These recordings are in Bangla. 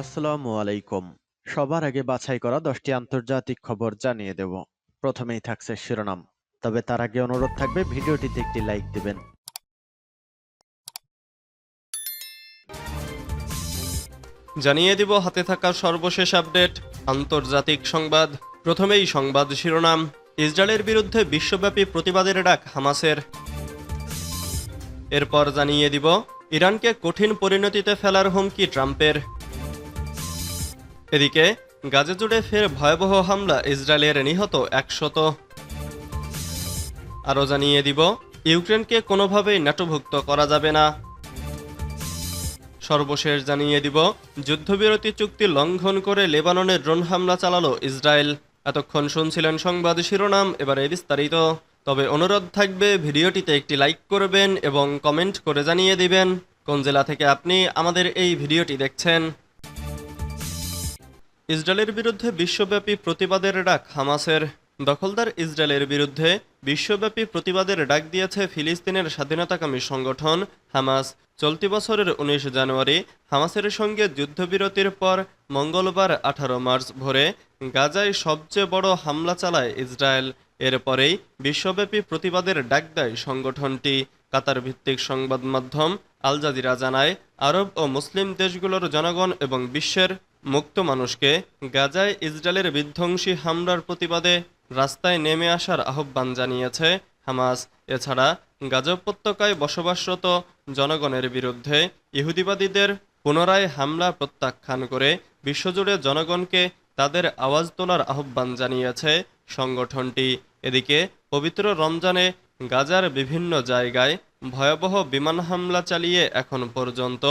আসসালামু আলাইকুম। সবার আগে বাছাই করা দশটি আন্তর্জাতিক খবর জানিয়ে দেব। প্রথমেই থাকছে শিরোনাম। তবে তার আগে অনুরোধ থাকবে, ভিডিওটিতে একটি লাইক দিবেন। জানিয়ে দিব, হাতে থাকা সর্বশেষ আপডেট, আন্তর্জাতিক সংবাদ। প্রথমেই সংবাদ শিরোনাম। ইসরায়েলের বিরুদ্ধে বিশ্বব্যাপী প্রতিবাদের ডাক হামাসের। এরপর জানিয়ে দিব, ইরানকে কঠিন পরিণতিতে ফেলার হুমকি ট্রাম্পের। এদিকে গাজা জুড়ে ফের ভয়াবহ হামলা ইসরায়েলের নিহত একশত। আরও জানিয়ে দিব, ইউক্রেনকে কোনোভাবেই ন্যাটোভুক্ত করা যাবে না। সর্বশেষ জানিয়ে দিব, যুদ্ধবিরতি চুক্তি লঙ্ঘন করে লেবাননে ড্রোন হামলা চালালো ইসরায়েল। এতক্ষণ শুনছিলেন সংবাদ শিরোনাম, এবারে বিস্তারিত। তবে অনুরোধ থাকবে, ভিডিওটিতে একটি লাইক করবেন এবং কমেন্ট করে জানিয়ে দিবেন। কোন জেলা থেকে আপনি আমাদের এই ভিডিওটি দেখছেন? ইসরায়েলের বিরুদ্ধে বিশ্বব্যাপী প্রতিবাদের ডাক হামাসের। দখলদার ইসরায়েলের বিরুদ্ধে বিশ্বব্যাপী প্রতিবাদের ডাক দিয়েছে ফিলিস্তিনের স্বাধীনতাকামী সংগঠন হামাস। চলতি বছরের উনিশ জানুয়ারি হামাসের সঙ্গে যুদ্ধবিরতির পর মঙ্গলবার আঠারো মার্চ ভোরে গাজায় সবচেয়ে বড় হামলা চালায় ইসরায়েল। এরপরেই বিশ্বব্যাপী প্রতিবাদের ডাক দেয় সংগঠনটি। কাতার ভিত্তিক সংবাদ মাধ্যম আল জাজিরা জানায়, আরব ও মুসলিম দেশগুলোর জনগণ এবং বিশ্বের মুক্ত মানুষকে গাজায় ইসরায়েলের বিধ্বংসী হামলার প্রতিবাদে রাস্তায় নেমে আসার আহ্বান জানিয়েছে হামাস। এছাড়া গাজা উপত্যকায় বসবাসরত জনগণের বিরুদ্ধে ইহুদিবাদীদের পুনরায় হামলা প্রত্যাখ্যান করে বিশ্বজুড়ে জনগণকে তাদের আওয়াজ তোলার আহ্বান জানিয়েছে সংগঠনটি। এদিকে পবিত্র রমজানে গাজার বিভিন্ন জায়গায় ভয়াবহ বিমান হামলা চালিয়ে এখন পর্যন্ত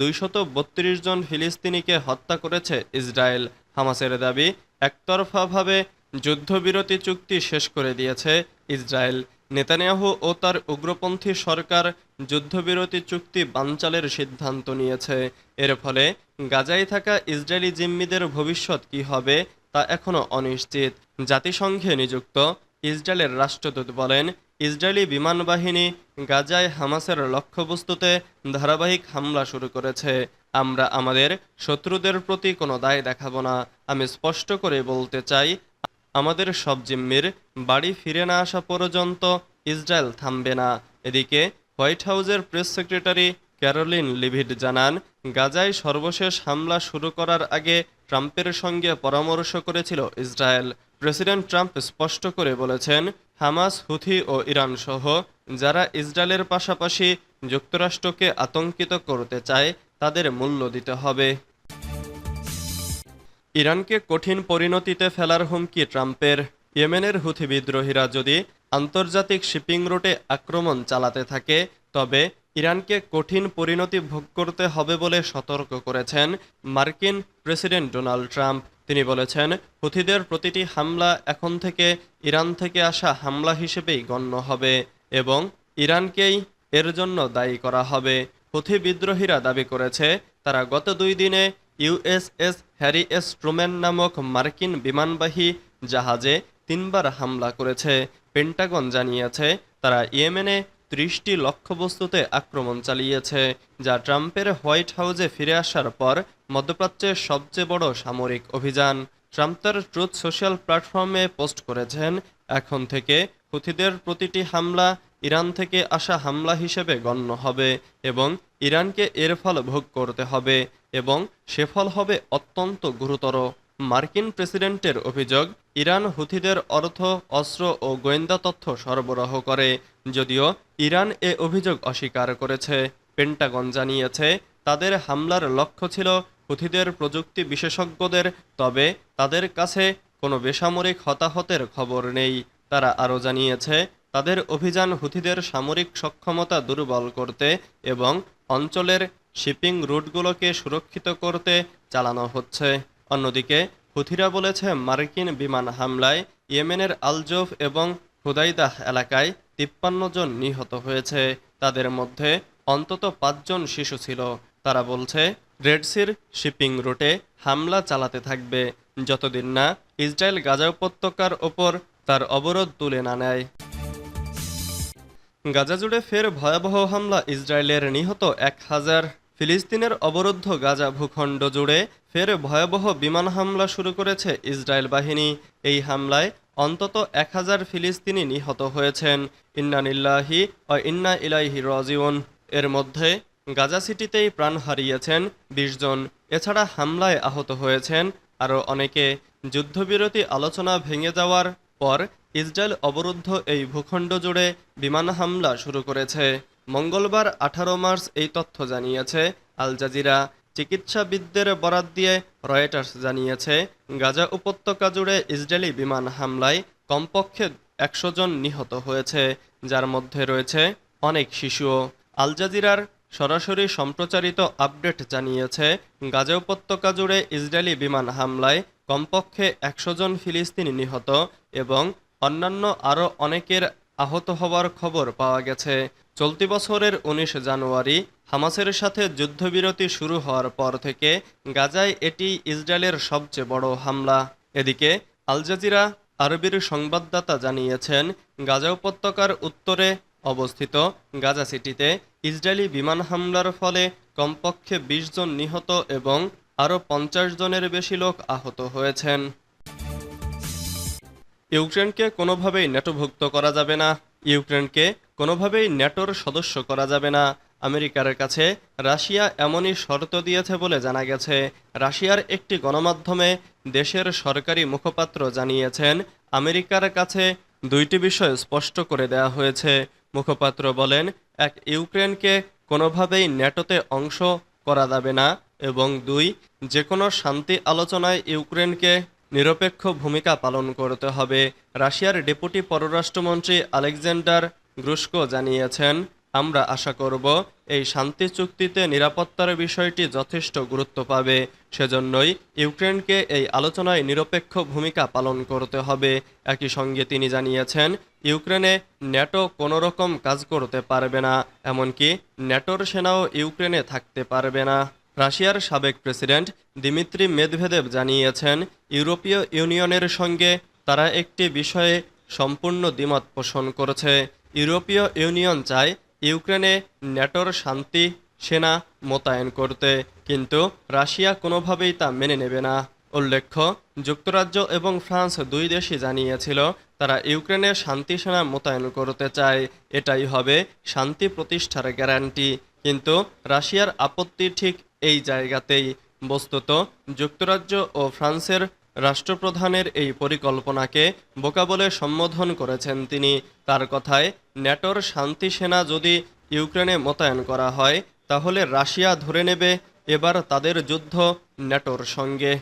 দুইশত বত্রিশ জন ফিলিস্তিনিকে হত্যা করেছে ইসরায়েল। হামাসের দাবি, একতরফাভাবে যুদ্ধবিরতি চুক্তি শেষ করে দিয়েছে ইসরায়েল। নেতানিয়াহু ও তার উগ্রপন্থী সরকার যুদ্ধবিরতি চুক্তি বানচালের সিদ্ধান্ত নিয়েছে। এর ফলে গাজায় থাকা ইসরায়েলি জিম্মিদের ভবিষ্যৎ কি হবে তা এখনও অনিশ্চিত। জাতিসংঘে নিযুক্ত ইসরায়েলের রাষ্ট্রদূত বলেন, ইসরায়েলি বিমান বাহিনী গাজায় হামাসের লক্ষ্যবস্তুতে ধারাবাহিক হামলা শুরু করেছে। আমরা আমাদের শত্রুদের প্রতি কোনো দায় দেখাবো না। আমি স্পষ্ট করে বলতে চাই, আমাদের সব জিম্মির বাড়ি ফিরে না আসা পর্যন্ত ইসরায়েল থামবে না। এদিকে হোয়াইট হাউসের প্রেস সেক্রেটারি ক্যারোলিন লিভিড জানান, গাজায় সর্বশেষ হামলা শুরু করার আগে ট্রাম্পের সঙ্গে পরামর্শ করেছিল ইসরায়েল। প্রেসিডেন্ট ট্রাম্প স্পষ্ট করে বলেছেন হামাস, হুথি ও ইরান সহ যারা ইসরায়েলের পাশাপাশি যুক্তরাষ্ট্রকে আতঙ্কিত করতে চায়, তাদের মূল্য দিতে হবে। ইরানকে কঠিন পরিণতিতে ফেলার হুমকি ট্রাম্পের। ইয়েমেনের হুথি বিদ্রোহীরা যদি আন্তর্জাতিক শিপিং রুটে আক্রমণ চালাতে থাকে, তবে ইরানকে কঠিন পরিণতি ভোগ করতে হবে বলে সতর্ক করেছেন মার্কিন প্রেসিডেন্ট ডোনাল্ড ট্রাম্প। তিনি বলেছেন, হুথিদের প্রতিটি হামলা এখন থেকে ইরান থেকে আসা হামলা হিসেবেই গণ্য হবে এবং ইরানকেই এর জন্য দায়ী করা হবে। হুথি বিদ্রোহীরা দাবি করেছে, তারা গত দুই দিনে ইউএসএস হ্যারি এস ট্রুম্যান নামক মার্কিন বিমানবাহী জাহাজে তিনবার হামলা করেছে। পেন্টাগন জানিয়েছে, তারা ইয়েমেনে ত্রিশটি লক্ষ্যবস্তুতে আক্রমণ চালিয়েছে, যা ট্রাম্পের হোয়াইট হাউসে ফিরে আসার পর মধ্যপ্রাচ্যের সবচেয়ে বড় সামরিক অভিযান ট্রাম্প তার ট্রুথ সোশ্যাল প্ল্যাটফর্মে পোস্ট করেছেন। এখন থেকে হুথিদের প্রতিটি হামলা ইরান থেকে আসা হামলা হিসেবে গণ্য হবে এবং ইরানকে এর ফল ভোগ করতে হবে এবং সে ফল হবে অত্যন্ত গুরুতর। মার্কিন প্রেসিডেন্টের অভিযোগ, ইরান হুথিদের অর্থ, অস্ত্র ও গোয়েন্দা তথ্য সরবরাহ করে, যদিও ইরান এ অভিযোগ অস্বীকার করেছে। পেন্টাগন জানিয়েছে, তাদের হামলার লক্ষ্য ছিল হুথিদের প্রযুক্তি বিশেষজ্ঞদের, তবে তাদের কাছে কোনো বেসামরিক হতাহতের খবর নেই। তারা আরও জানিয়েছে, তাদের অভিযান হুথিদের সামরিক সক্ষমতা দুর্বল করতে এবং অঞ্চলের শিপিং রুটগুলোকে সুরক্ষিত করতে চালানো হচ্ছে। অন্যদিকে, হুথিরা বলেছে, মার্কিন বিমান হামলায় ইয়েমেনের আলজোফ এবং হুদাইদাহ এলাকায় তিপ্পান্ন জন নিহত হয়েছে। তাদের মধ্যে অন্তত পাঁচজন শিশু ছিল। তারা বলছে রেডসির শিপিং রুটে হামলা চালাতে থাকবে, যতদিন না ইসরায়েল গাজা উপত্যকার ওপর তার অবরোধ তুলে না নেয়। গাজা জুড়ে ফের ভয়াবহ হামলা ইসরায়েলের নিহত এক হাজার। ফিলিস্তিনের অবরুদ্ধ গাজা ভূখণ্ড জুড়ে ফের ভয়াবহ বিমান হামলা শুরু করেছে ইসরায়েল বাহিনী। এই হামলায় অন্তত এক হাজার ফিলিস্তিনি নিহত হয়েছেন। ইন্নানিল্লাহি ও ইন্না ইলাইহি রাজিউন। এর মধ্যে গাজা সিটিতেই প্রাণ হারিয়েছেন বিশ জন। এছাড়া হামলায় আহত হয়েছেন আরও অনেকে। যুদ্ধবিরতি আলোচনা ভেঙে যাওয়ার পর ইসরায়েল অবরুদ্ধ এই ভূখণ্ড জুড়ে বিমান হামলা শুরু করেছে। মঙ্গলবার আঠারো মার্চ এই তথ্য জানিয়েছে আল জাজিরা। চিকিৎসাবিদদের বরাত দিয়ে রয়টার্স জানিয়েছে, গাজা উপত্যকা জুড়ে ইসরায়েলি বিমান হামলায় কমপক্ষে একশো জন নিহত হয়েছে, যার মধ্যে রয়েছে অনেক শিশুও। আল জাজিরার সরাসরি সম্প্রচারিত আপডেট জানিয়েছে, গাজা উপত্যকা জুড়ে ইসরায়েলি বিমান হামলায় কমপক্ষে একশো জন ফিলিস্তিনি নিহত এবং অন্যান্য আরও অনেকের আহত হওয়ার খবর পাওয়া গেছে। চলতি বছরের উনিশ জানুয়ারি হামাসের সাথে যুদ্ধবিরতি শুরু হওয়ার পর থেকে গাজায় এটি ইসরায়েলের সবচেয়ে বড় হামলা। এদিকে, আল জাজিরা আরবির সংবাদদাতা জানিয়েছেন, গাজা উপত্যকার উত্তরে অবস্থিত গাজা সিটিতে ইসরায়েলি বিমান হামলার ফলে কমপক্ষে ২০ জন নিহত এবং আরও পঞ্চাশ জনের বেশি লোক আহত হয়েছেন। ইউক্রেনকে কোনোভাবেই ন্যাটোভুক্ত করা যাবে না। ইউক্রেনকে কোনোভাবেই ন্যাটোর সদস্য করা যাবে না। আমেরিকার কাছে রাশিয়া এমনই শর্ত দিয়েছে বলে জানা গেছে। রাশিয়ার একটি গণমাধ্যমে দেশের সরকারি মুখপাত্র জানিয়েছেন, আমেরিকার কাছে দুইটি বিষয় স্পষ্ট করে দেওয়া হয়েছে। মুখপাত্র বলেন, এক ইউক্রেনকে কোনোভাবেই ন্যাটোতে অংশ করা যাবে না এবং দুই যে কোনো শান্তি আলোচনায় ইউক্রেনকে নিরপেক্ষ ভূমিকা পালন করতে হবে, রাশিয়ার ডেপুটি পররাষ্ট্রমন্ত্রী আলেকজান্ডার গ্রুস্কো জানিয়েছেন। আমরা আশা করব, এই শান্তি চুক্তিতে নিরাপত্তার বিষয়টি যথেষ্ট গুরুত্ব পাবে। সেজন্যই ইউক্রেনকে এই আলোচনায় নিরপেক্ষ ভূমিকা পালন করতে হবে, একই সঙ্গে তিনি জানিয়েছেন ইউক্রেনে ন্যাটো কোনো রকম কাজ করতে পারবে না, এমনকি ন্যাটোর সেনাও ইউক্রেনে থাকতে পারবে না। রাশিয়ার সাবেক প্রেসিডেন্ট দিমিত্রি মেদভেদেব জানিয়েছেন, ইউরোপীয় ইউনিয়নের সঙ্গে তারা একটি বিষয়ে সম্পূর্ণ দ্বিমত পোষণ করেছে। ইউরোপীয় ইউনিয়ন চায় ইউক্রেনে ন্যাটোর শান্তি, সেনা মোতায়েন করতে, কিন্তু রাশিয়া কোনোভাবেই তা মেনে নেবে না। উল্লেখ্য, যুক্তরাজ্য এবং ফ্রান্স দুই দেশই জানিয়েছিল তারা ইউক্রেনে শান্তি সেনা মোতায়েন করতে চায়। এটাই হবে শান্তি প্রতিষ্ঠার গ্যারান্টি। কিন্তু রাশিয়ার আপত্তি ঠিক এই জায়গাতেই। বস্তুত যুক্তরাজ্য ও ফ্রান্সের রাষ্ট্রপ্রধানের এই পরিকল্পনাকে বোকা বলে সম্বোধন করেছেন তিনি। তার কথায়, ন্যাটোর শান্তি সেনা যদি ইউক্রেনে মোতায়েন করা হয়, তাহলে রাশিয়া ধরে নেবে এবার তাদের যুদ্ধ ন্যাটোর সঙ্গে।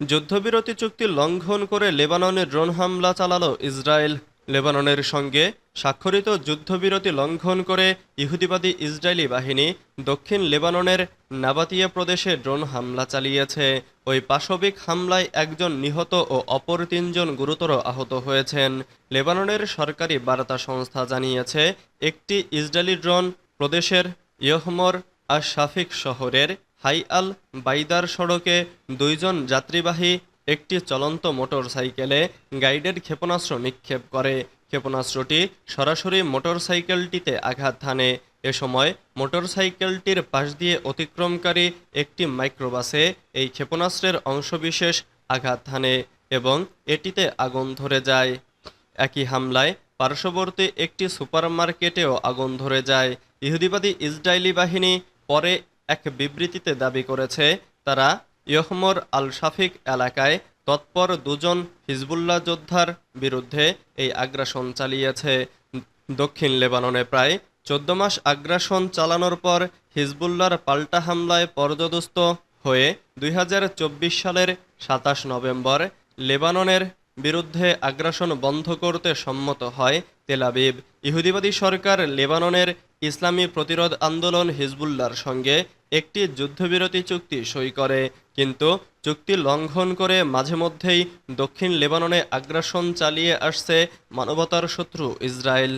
যুদ্ধবিরতি চুক্তি লঙ্ঘন করে লেবাননে ড্রোন হামলা চালালো ইসরায়েল। লেবাননের সঙ্গে স্বাক্ষরিত যুদ্ধবিরতি লঙ্ঘন করে ইহুদিবাদী ইসরায়েলি বাহিনী দক্ষিণ লেবাননের নাবাতিয়া প্রদেশে ড্রোন হামলা চালিয়েছে। ওই পাশবিক হামলায় একজন নিহত ও অপর তিনজন গুরুতর আহত হয়েছেন। লেবাননের সরকারি বার্তা সংস্থা জানিয়েছে, একটি ইসরায়েলি ড্রোন প্রদেশের ইয়হমর আর শাফিক শহরের হাই আল বাইদার সড়কে দুইজন যাত্রীবাহী একটি চলন্ত মোটরসাইকেলে গাইডেড ক্ষেপণাস্ত্র নিক্ষেপ করে। ক্ষেপণাস্ত্রটি সরাসরি মোটরসাইকেলটিতে আঘাত হানে। এ সময় মোটরসাইকেলটির পাশ দিয়ে অতিক্রমকারী একটি মাইক্রোবাসে এই ক্ষেপণাস্ত্রের অংশবিশেষ আঘাত হানে এবং এটিতে আগুন ধরে যায়। একই হামলায় পার্শ্ববর্তী একটি সুপারমার্কেটেও আগুন ধরে যায়। ইহুদিবাদী ইসরায়েলি বাহিনী পরে এক বিবৃতিতে দাবি করেছে, তারা ইয়হমর আল শাফিক এলাকায় তৎপর দুজন হিজবুল্লাহ যোদ্ধার বিরুদ্ধে এই আগ্রাসন চালিয়েছে। দক্ষিণ লেবাননে প্রায় চোদ্দ মাস আগ্রাসন চালানোর পর হিজবুল্লাহর পাল্টা হামলায় পর্যদস্ত হয়ে দুই হাজার চব্বিশ সালের সাতাশ নভেম্বর লেবাননের বিরুদ্ধে আগ্রাসন বন্ধ করতে সম্মত হয় তেলাবিব ইহুদিবাদী সরকার লেবাননের ইসলামী প্রতিরোধ আন্দোলন হিজবুল্লাহর সঙ্গে একটি যুদ্ধবিরতি চুক্তি সই করে, কিন্তু চুক্তি লঙ্ঘন করে মাঝে মধ্যেই দক্ষিণ লেবাননে আগ্রাসন চালিয়ে আসছে মানবতার শত্রু ইসরায়েল।